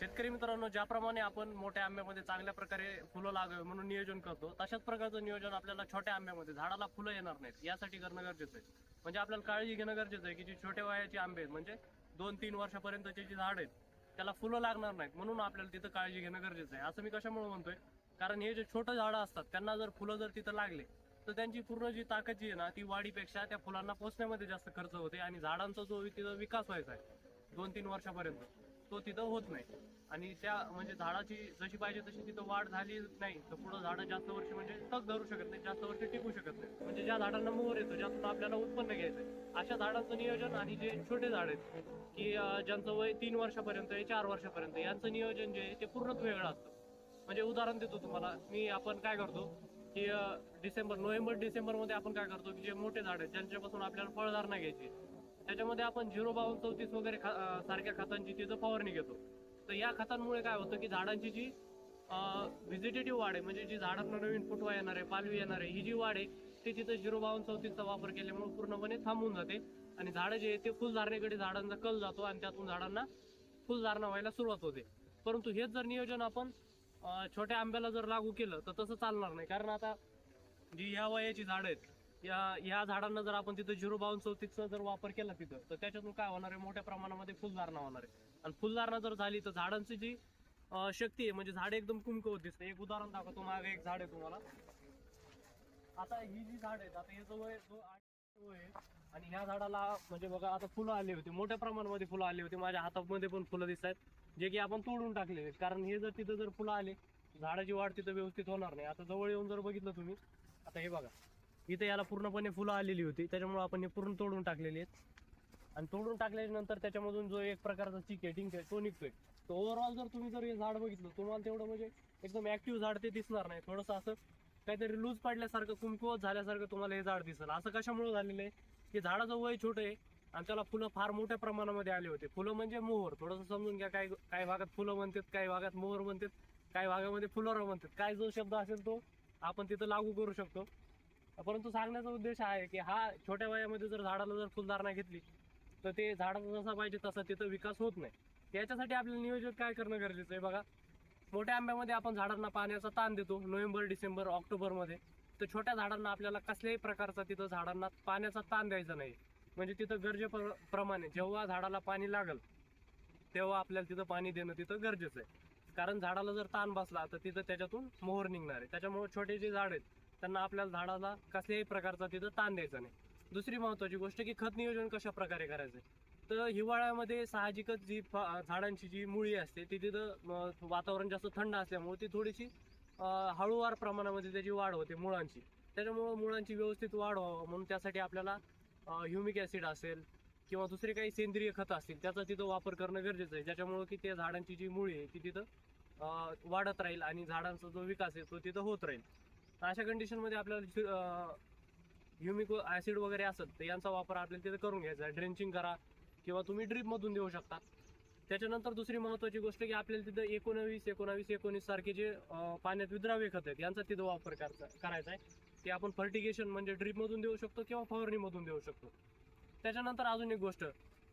शेतकरी मित्रांनो ज्याप्रमाणे आपण मोठ्या आंब्यामध्ये चांगल्या प्रकारे फुलं लागावे म्हणून नियोजन करतो तशाच प्रकारचं नियोजन आपल्याला छोट्या आंब्यामध्ये झाडाला फुलं येणार नाहीत यासाठी करणं गरजेचं आहे. म्हणजे आपल्याला काळजी घेणं गरजेचं आहे की जी छोट्या वयाचे आंबे आहेत म्हणजे दोन तीन वर्षापर्यंतचे जी झाड आहेत त्याला फुलं लागणार नाहीत म्हणून आपल्याला तिथं काळजी घेणं गरजेचं आहे. असं मी कशामुळे म्हणतोय? कारण हे जे छोटं झाडं असतात त्यांना जर फुलं जर तिथं लागले तर त्यांची पूर्ण जी ताकद जी आहे ना ती वाढीपेक्षा त्या फुलांना पोचण्यामध्ये जास्त खर्च होते आणि झाडांचा जो तिथं विकास व्हायचा आहे दोन तीन वर्षापर्यंत. तो तिथं होत नाही. आणि त्या म्हणजे झाडाची जशी पाहिजे तशी तिथं वाढ झाली नाही तर पुढं झाडं जास्त वर्ष म्हणजे तग धरू शकत नाही जास्त वर्ष टिकू शकत नाही. म्हणजे ज्या झाडांना मोहर येतो ज्यातून आपल्याला उत्पन्न घ्यायचं अशा झाडांचं नियोजन आणि जे छोटे झाड आहेत की ज्यांचं वय तीन वर्षापर्यंत आहे चार वर्षापर्यंत यांचं नियोजन जे आहे ते पूर्णच वेगळं असतं. म्हणजे उदाहरण देतो तुम्हाला मी आपण काय करतो की डिसेंबर नोव्हेंबर डिसेंबरमध्ये आपण काय करतो की जे मोठे झाड आहेत ज्यांच्यापासून आपल्याला फळधारणा घ्यायची. त्याच्यामध्ये आपण झिरो बावन चौतीस वगैरे खा- सारख्या खतांची तिथं फवारणी घेतो. तर या खतांमुळे काय होतं की झाडांची जी व्हिजिटेटिव्ह वाढ आहे म्हणजे जी झाडांना नवीन फुटवा येणार आहे पालवी येणार आहे ही जी वाढ आहे ती तिथं झिरो बावन चौतीसचा वापर केल्यामुळे पूर्णपणे थांबून जाते. आणि झाडं जे आहे ते फुलधारणेकडे झाडांचा कल जातो आणि त्यातून झाडांना फुलधारणा व्हायला सुरुवात होते. परंतु हेच जर नियोजन आपण छोट्या आंब्याला जर लागू केलं तर तसं चालणार नाही. कारण आता जी ह्या वयाची झाडं आहेत या या झाडांना जर आपण तिथं झिरो बावन चौतीसचा जर वापर केला तिथं तर त्याच्यातून काय होणार आहे? मोठ्या प्रमाणामध्ये फुलधारणा होणार आहे. आणि फुलधारणा जर झाली तर झाडांची जी शक्ती आहे म्हणजे झाड एकदम कुमकवत दिसते. एक उदाहरण दाखवतो मागे एक झाड आहे तुम्हाला. आता ही जी झाड आहेत आता याचं वय जो आठ आणि ह्या झाडाला म्हणजे बघा आता फुलं आली होती. मोठ्या प्रमाणामध्ये फुलं आली होती. माझ्या हातामध्ये पण फुलं दिसत आहेत जे की आपण तोडून टाकलेले आहेत. कारण हे जर तिथं जर फुलं आले झाडाची वाढ तिथं व्यवस्थित होणार नाही. आता जवळ येऊन जर बघितलं तुम्ही आता हे बघा. इथं याला पूर्णपणे फुलं आलेली होती. त्याच्यामुळे आपण हे पूर्ण तोडून टाकलेली आहेत. आणि तोडून टाकल्यानंतर त्याच्यामधून जो एक प्रकारचा चिक आहे टिंक आहे तो निघतोय. तर ओव्हरऑल जर तुम्ही जर हे झाड बघितलं तुम्हाला तेवढं म्हणजे एकदम ऍक्टिव्ह झाड ते दिसणार नाही. थोडंसं असं काहीतरी लूज पडल्यासारखं कुमकुवत झाल्यासारखं तुम्हाला हे झाड दिसेल. असं कशामुळे झालेलं आहे? की झाडाचं वय छोटं आहे आणि त्याला फुलं फार मोठ्या प्रमाणामध्ये आले होते. फुलं म्हणजे मोहर. थोडंसं समजून घ्या काही काही भागात फुलं म्हणतात काही भागात मोहर म्हणतात काही भागामध्ये फुलोरा म्हणतात. काय जो शब्द असेल तो आपण तिथं लागू करू शकतो. परंतु सांगण्याचा उद्देश आहे की हा छोट्या वयामध्ये जर झाडाला जर फुलधारणा घेतली तर ते झाडाचा जसा पाहिजे तसा तिथं विकास होत नाही. त्याच्यासाठी आपल्याला नियोजन काय करणं गरजेचं आहे बघा. मोठ्या आंब्यामध्ये आपण झाडांना पाण्याचा ताण देतो नोव्हेंबर डिसेंबर ऑक्टोबरमध्ये. तर छोट्या झाडांना आपल्याला कसल्याही प्रकारचा तिथं झाडांना पाण्याचा ताण द्यायचा नाही. म्हणजे तिथं गरजेप्रमाणे जेव्हा झाडाला पाणी लागल तेव्हा आपल्याला तिथं पाणी देणं तिथं गरजेचं आहे. कारण झाडाला जर ताण बसला तर तिथं त्याच्यातून मोहर निघणार आहे. त्याच्यामुळे छोटे जे झाड आहेत त्यांना आपल्याला झाडाला कसल्याही प्रकारचा तिथं ताण द्यायचा नाही. दुसरी महत्वाची गोष्ट की खत नियोजन कशा प्रकारे करायचं? तर हिवाळ्यामध्ये साहजिकच जी फ- झाडांची जी मुळी असते ती तिथं वातावरण जास्त थंड असल्यामुळे ती थोडीशी हळूवार प्रमाणामध्ये त्याची वाढ होते मुळांची. त्याच्यामुळं मुळांची व्यवस्थित वाढ व्हावं म्हणून त्यासाठी आपल्याला ह्युमिक ॲसिड असेल किंवा दुसरे काही सेंद्रिय खतं असतील त्याचा तिथं वापर करणं गरजेचं आहे. ज्याच्यामुळं की त्या झाडांची जी मुळी आहे ती तिथं वाढत राहील आणि झाडांचा जो विकास आहे तो तिथं होत राहील. तर अशा कंडिशनमध्ये आपल्याला ह्युमिक ॲसिड वगैरे असेल तर यांचा वापर आपल्याला तिथं करून घ्यायचा आहे. ड्रेंचिंग करा किंवा तुम्ही ड्रीपमधून देऊ शकता त्याच्यानंतर दुसरी महत्वाची गोष्ट की आपल्याला तिथं एकोणावीस एकोणावीस एकोणीस सारखे जे पाण्यात विद्राव्य खत आहेत यांचा तिथं वापर करायचा करायचा आहे. ते आपण फर्टिगेशन म्हणजे ड्रीपमधून देऊ शकतो किंवा फवारणीमधून देऊ शकतो. त्याच्यानंतर अजून एक गोष्ट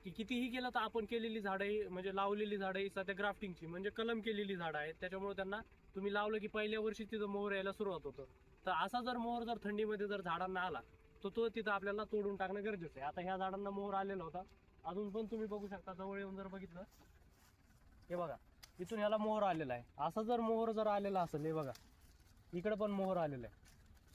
की कितीही केलं तर आपण केलेली झाडं म्हणजे लावलेली झाडं ही सध्या ग्राफ्टिंगची म्हणजे कलम केलेली झाडं आहेत. त्याच्यामुळे त्यांना तुम्ही लावलं की पहिल्या वर्षी तिथं मोहर यायला सुरुवात होतं. तर असा जर मोहर जर थंडीमध्ये जर झाडांना आला तर तो तिथं आपल्याला तोडून टाकणं गरजेचं आहे. आता ह्या झाडांना मोहर आलेला होता. अजून पण तुम्ही बघू शकता जवळ येऊन जर बघितलं. हे बघा इथून ह्याला मोहर आलेला आहे. असा जर मोहर जर आलेला असेल हे बघा इकडं पण मोहर आलेला आहे.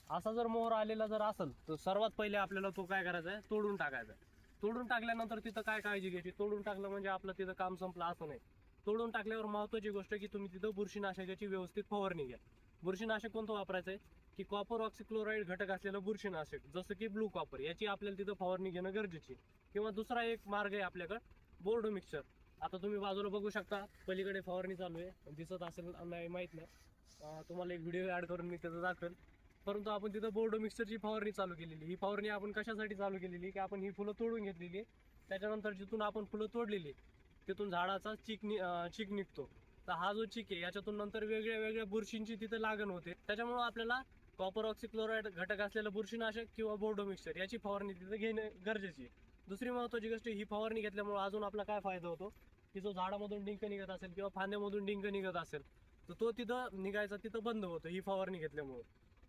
असा जर मोहर आलेला जर असेल तर सर्वात पहिले आपल्याला तो काय करायचा आहे? तोडून टाकायचा आहे. तोडून टाकल्यानंतर तिथं काय काळजी घ्यायची? तोडून टाकलं म्हणजे आपलं तिथं काम संपलं असं नाही. तोडून टाकल्यावर महत्वाची गोष्ट की तुम्ही तिथं बुरशीनाशकाची व्यवस्थित फवारणी घ्या. बुरशीनाशक कोणतं वापरायचं आहे? की कॉपर ऑक्सिक्लोराईड घटक असलेलं बुरशीनाशक जसं की ब्लू कॉपर याची आपल्याला तिथं फवारणी घेणं गरजेची आहे. किंवा दुसरा एक मार्ग आहे आपल्याकडं बोर्डो मिक्सर आता तुम्ही बाजूला बघू शकता पलीकडे फवारणी चालू आहे. दिसत असेल नाही माहीत नाही. तुम्हाला एक व्हिडिओ ऍड करून मी त्याचं दाखवेल. परंतु आपण तिथं बोर्डो मिक्सरची फवारणी चालू केलेली ही फवारणी आपण कशासाठी चालू केलेली की आपण ही फुलं तोडून घेतलेली त्याच्यानंतर जिथून आपण फुलं तोडलेली तिथून झाडाचा चिक नि- चीक चिक निघतो. तर हा जो चिक आहे याच्यातून नंतर वेगळ्या वेगळ्या बुरशींची तिथं लागण होते. त्याच्यामुळे आपल्याला कॉपर ऑक्सिक्लोराईड घटक असलेलं बुरशीनाशक किंवा बोर्डो मिक्सर याची फवारणी तिथं घेणं गरजेची आहे. दुसरी महत्वाची गोष्ट ही फवारणी घेतल्यामुळे अजून आपला काय फायदा होतो? की जो झाडामधून डिंक निघत असेल किंवा फांद्यामधून डिंक निघत असेल तर तो तिथं निघायचा तिथं बंद होतो ही फवारणी घेतल्यामुळे.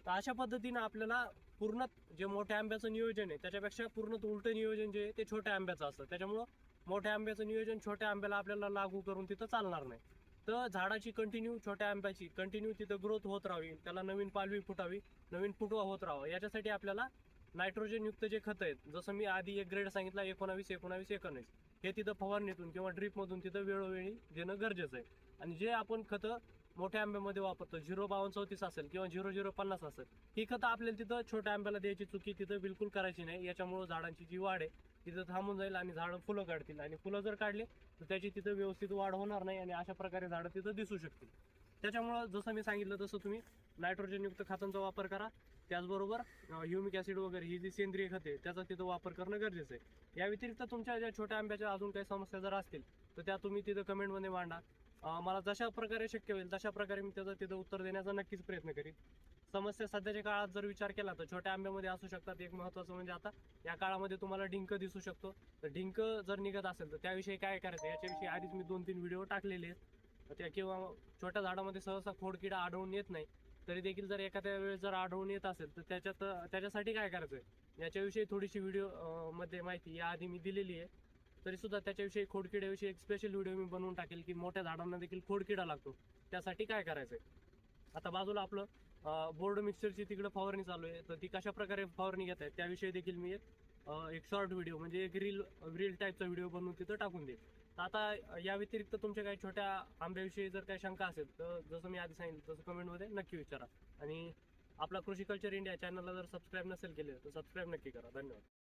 तर अशा पद्धतीनं आपल्याला पूर्ण जे मोठ्या आंब्याचं नियोजन आहे त्याच्यापेक्षा पूर्ण उलट नियोजन जे आहे ते छोट्या आंब्याचं असतं. त्याच्यामुळं मोठ्या आंब्याचं नियोजन छोट्या आंब्याला आपल्याला लागू करून तिथं चालणार नाही. तर झाडाची कंटिन्यू छोट्या आंब्याची कंटिन्यू तिथं ग्रोथ होत राहावी. त्याला नवीन पालवी फुटावी नवीन फुटवा होत राहावं. याच्यासाठी आपल्याला नायट्रोजनयुक्त जे खतं आहेत जसं मी आधी एक ग्रेड सांगितला एकोणावीस एकोणावीस एकोणीस. हे तिथं फवारणीतून किंवा ड्रीपमधून तिथं वेळोवेळी देणं गरजेचं आहे. आणि जे आपण खतं मोठ्या आंब्यामध्ये वापरतो झिरो बावन्न चौतीस असेल किंवा झिरो झिरो पन्नास असेल ही खतं आपल्याला तिथं छोट्या आंब्याला द्यायची चुकी तिथं बिलकुल करायची नाही. याच्यामुळं झाडांची जी वाढ आहे तिथं थांबून जाईल आणि झाडं फुलं काढतील. आणि फुलं जर काढले तर त्याची तिथं व्यवस्थित वाढ होणार नाही आणि अशा प्रकारे झाडं तिथं दिसू शकतील. त्याच्यामुळं जसं मी सांगितलं तसं तुम्ही नायट्रोजनयुक्त खतांचा वापर करा. त्याचबरोबर ह्युमिक ॲसिड वगैरे ही जी सेंद्रिय खते त्याचा तिथं वापर करणं गरजेचं आहे. या व्यतिरिक्त तुमच्या ज्या छोट्या आंब्याच्या अजून काही समस्या जर असतील तर त्या तुम्ही तिथं कमेंटमध्ये मांडा. मला जशा प्रकारे शक्य होईल तशा प्रकारे मी त्याचं तिथं उत्तर देण्याचा नक्कीच प्रयत्न करीन. समस्या सध्याच्या काळात जर विचार केला तर छोट्या आंब्यामध्ये असू शकतात. एक महत्त्वाचं म्हणजे आता या काळामध्ये तुम्हाला डिंक दिसू शकतो. तर डिंक जर निघत असेल तर त्याविषयी काय करायचं? याच्याविषयी आधीच मी दोन तीन व्हिडिओ टाकलेले आहेत. त्या किंवा छोट्या झाडामध्ये सहसा खोडकिडा आढळून येत नाही. तरी देखील जर एखाद्या वेळेस जर आढळून येत असेल तर त्याच्यात त्याच्यासाठी काय करायचं आहे याच्याविषयी थोडीशी व्हिडिओमध्ये माहिती याआधी मी दिलेली आहे. तरी सुद्धा त्याच्याविषयी खोडकिड्याविषयी एक स्पेशल व्हिडिओ मी बनवून टाकेल की मोठ्या झाडांना देखील खोडकिडा लागतो. त्यासाठी काय करायचंय? आता बाजूला आपलं बोर्ड मिक्सरची तिकडे फवारणी चालू आहे. तर ती कशा प्रकारे फवारणी घेत आहे त्याविषयी देखील मी एक एक शॉर्ट व्हिडिओ म्हणजे एक रील रील टाईपचा व्हिडिओ बनवून तिथं टाकून देईल. तर आता या व्यतिरिक्त तुमच्या काही छोट्या आंब्याविषयी जर काही शंका असेल तर जसं मी आधी सांगितलं तसं कमेंटमध्ये नक्की विचारा. आणि आपला कृषी कल्चर इंडिया चॅनलला जर सबस्क्राईब नसेल केलं तर सबस्क्राईब नक्की करा. धन्यवाद.